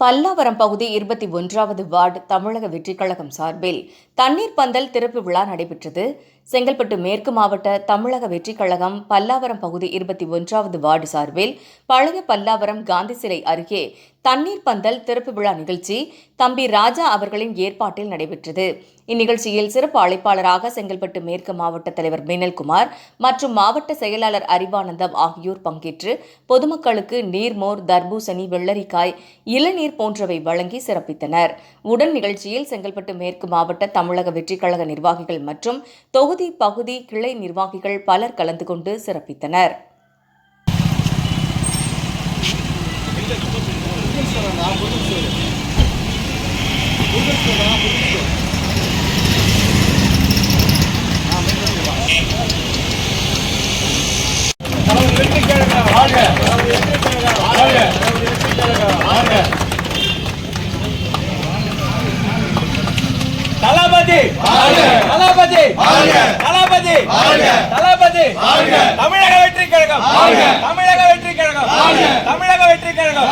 பல்லாவரம் பகுதி இருபத்தி ஒன்றாவது வார்டு தமிழக வெற்றிக் கழகம் சார்பில் தண்ணீர் பந்தல் திறப்பு விழா நடைபெற்றது. செங்கல்பட்டு மேற்கு மாவட்ட தமிழக வெற்றிக் கழகம் பல்லாவரம் பகுதி இருபத்தி ஒன்றாவது வார்டு சார்பில் பழைய பல்லாவரம் காந்தி சிலை அருகே தண்ணீர் பந்தல் திறப்பு விழா நிகழ்ச்சி தம்பி ராஜா அவர்களின் ஏற்பாட்டில் நடைபெற்றது. இந்நிகழ்ச்சியில் சிறப்பு அழைப்பாளராக செங்கல்பட்டு மேற்கு மாவட்ட தலைவர் மினல்குமார் மற்றும் மாவட்ட செயலாளர் அறிவானந்தம் ஆகியோர் பங்கேற்று பொதுமக்களுக்கு நீர்மோர் தர்பூசணி வெள்ளரிக்காய் இளநீர் போன்றவை வழங்கி சிறப்பித்தனர். உடன் நிகழ்ச்சியில் செங்கல்பட்டு மேற்கு மாவட்ட தமிழக வெற்றிக் கழக நிர்வாகிகள் மற்றும் தொகுதி பகுதி கிளை நிர்வாகிகள் பலர் கலந்து கொண்டு சிறப்பித்தனர். தளபதி! தளபதி! தளபதி! தளபதி! தமிழக வெற்றி கழகம்! தமிழக வெற்றி கழகம்! தமிழக வெற்றி கழகம்!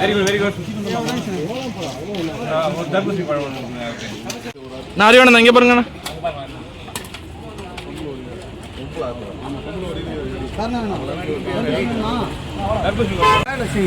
வெரி குட் வெரி குட் நான் அறிவானந்தா இங்கே பாருங்கண்ணா தர்பூசணி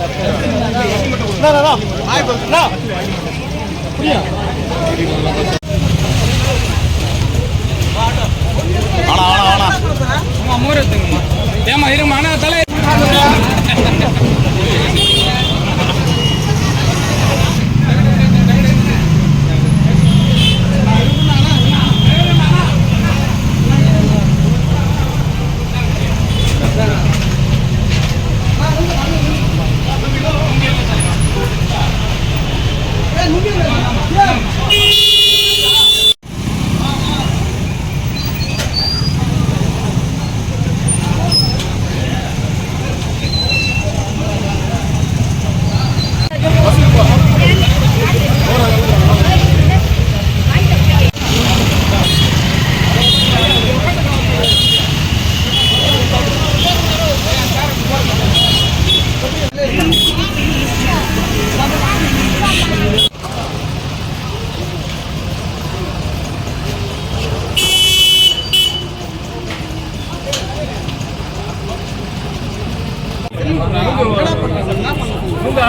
ஏமா